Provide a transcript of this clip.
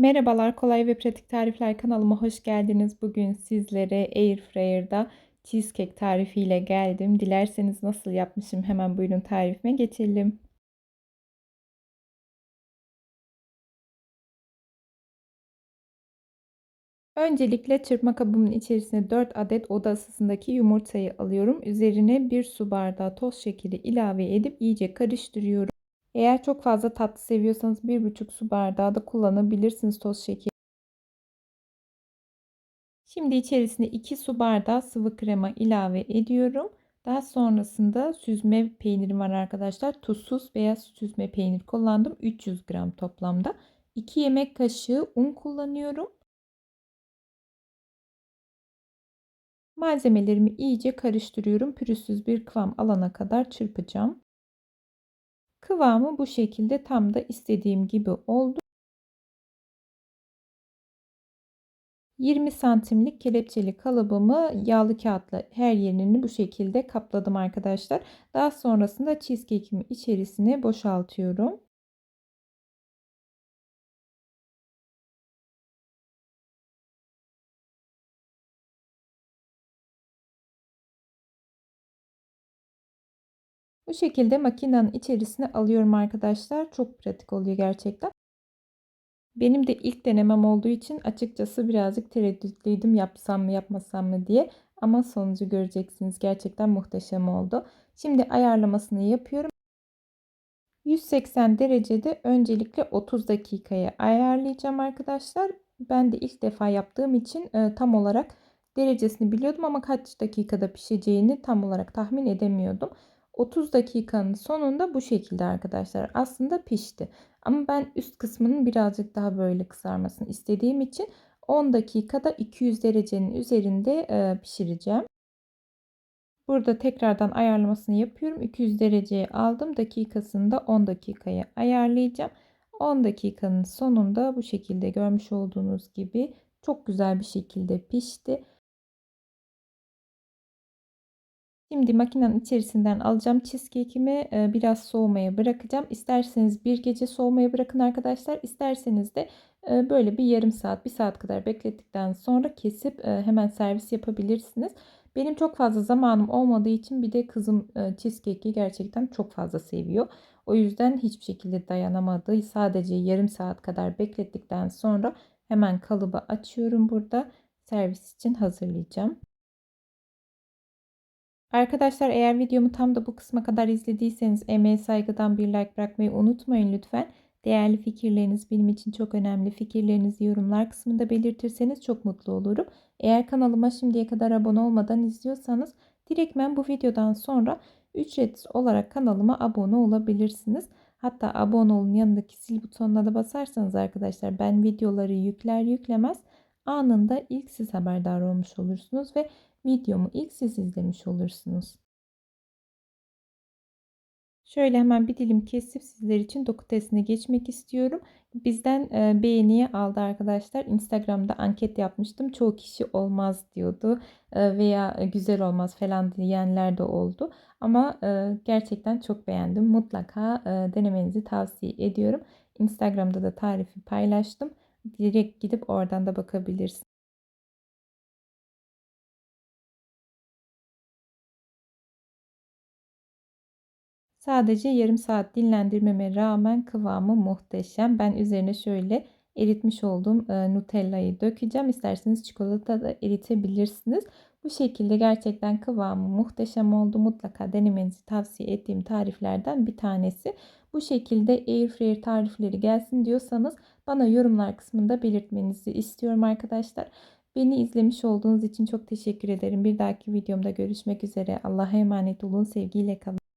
Merhabalar, kolay ve pratik tarifler kanalıma hoş geldiniz. Bugün sizlere Airfryer'da cheesecake tarifiyle geldim. Dilerseniz nasıl yapmışım hemen buyurun tarifime geçelim. Öncelikle çırpma kabımın içerisine 4 adet oda ısısındaki yumurtayı alıyorum. Üzerine 1 su bardağı toz şekeri ilave edip iyice karıştırıyorum. Eğer çok fazla tatlı seviyorsanız 1,5 su bardağı da kullanabilirsiniz toz şekeri. Şimdi içerisine 2 su bardağı sıvı krema ilave ediyorum. Daha sonrasında süzme peynirim var arkadaşlar. Tuzsuz beyaz süzme peynir kullandım. 300 gram toplamda. 2 yemek kaşığı un kullanıyorum. Malzemelerimi iyice karıştırıyorum. Pürüzsüz bir kıvam alana kadar çırpacağım. Kıvamı bu şekilde tam da istediğim gibi oldu. 20 santimlik kelepçeli kalıbımı yağlı kağıtla her yerini bu şekilde kapladım arkadaşlar. Daha sonrasında cheesecake'imi içerisine boşaltıyorum. Bu şekilde makinenin içerisine alıyorum arkadaşlar. Çok pratik oluyor gerçekten. Benim de ilk denemem olduğu için açıkçası birazcık tereddütlüydüm yapsam mı yapmasam mı diye. Ama sonucu göreceksiniz. Gerçekten muhteşem oldu. Şimdi ayarlamasını yapıyorum. 180 derecede öncelikle 30 dakikaya ayarlayacağım arkadaşlar. Ben de ilk defa yaptığım için e, tam olarak derecesini biliyordum ama kaç dakikada pişeceğini tam olarak tahmin edemiyordum. 30 dakikanın sonunda bu şekilde arkadaşlar aslında pişti. Ama ben üst kısmının birazcık daha böyle kızarmasını istediğim için 10 dakikada 200 derecenin üzerinde e, pişireceğim. Burada tekrardan ayarlamasını yapıyorum. 200 dereceye aldım. Dakikasını da 10 dakikaya ayarlayacağım. 10 dakikanın sonunda bu şekilde görmüş olduğunuz gibi çok güzel bir şekilde pişti. Şimdi makinenin içerisinden alacağım cheesecake'imi e, biraz soğumaya bırakacağım. İsterseniz bir gece soğumaya bırakın arkadaşlar. İsterseniz de e, böyle bir yarım saat, bir saat kadar beklettikten sonra kesip e, hemen servis yapabilirsiniz. Benim çok fazla zamanım olmadığı için bir de kızım cheesecake'i gerçekten çok fazla seviyor. O yüzden hiçbir şekilde dayanamadı. Sadece yarım saat kadar beklettikten sonra hemen kalıbı açıyorum burada. Servis için hazırlayacağım. Arkadaşlar eğer videomu tam da bu kısma kadar izlediyseniz emeğe saygıdan bir like bırakmayı unutmayın lütfen. Değerli fikirleriniz benim için çok önemli. Fikirlerinizi yorumlar kısmında belirtirseniz çok mutlu olurum. Eğer kanalıma şimdiye kadar abone olmadan izliyorsanız direktmen bu videodan sonra ücretsiz olarak kanalıma abone olabilirsiniz. Hatta abone olun yanındaki sil butonuna da basarsanız arkadaşlar ben videoları yükler yüklemez anında ilk siz haberdar olmuş olursunuz ve videomu ilk siz izlemiş olursunuz. Şöyle hemen bir dilim kesip sizler için doku testine geçmek istiyorum. Bizden e, beğeniye aldı arkadaşlar. Instagram'da anket yapmıştım. Çoğu kişi olmaz diyordu e, veya güzel olmaz falan diyenler de oldu. Ama e, gerçekten çok beğendim. Mutlaka denemenizi tavsiye ediyorum. Instagram'da da tarifi paylaştım. Direkt gidip oradan da bakabilirsiniz. Sadece yarım saat dinlendirmeme rağmen kıvamı muhteşem. Ben üzerine şöyle eritmiş olduğum e, Nutella'yı dökeceğim. İsterseniz çikolata da eritebilirsiniz. Bu şekilde gerçekten kıvamı muhteşem oldu. Mutlaka denemenizi tavsiye ettiğim tariflerden bir tanesi. Bu şekilde airfryer tarifleri gelsin diyorsanız bana yorumlar kısmında belirtmenizi istiyorum arkadaşlar. Beni izlemiş olduğunuz için çok teşekkür ederim. Bir dahaki videomda görüşmek üzere. Allah'a emanet olun. Sevgiyle kalın.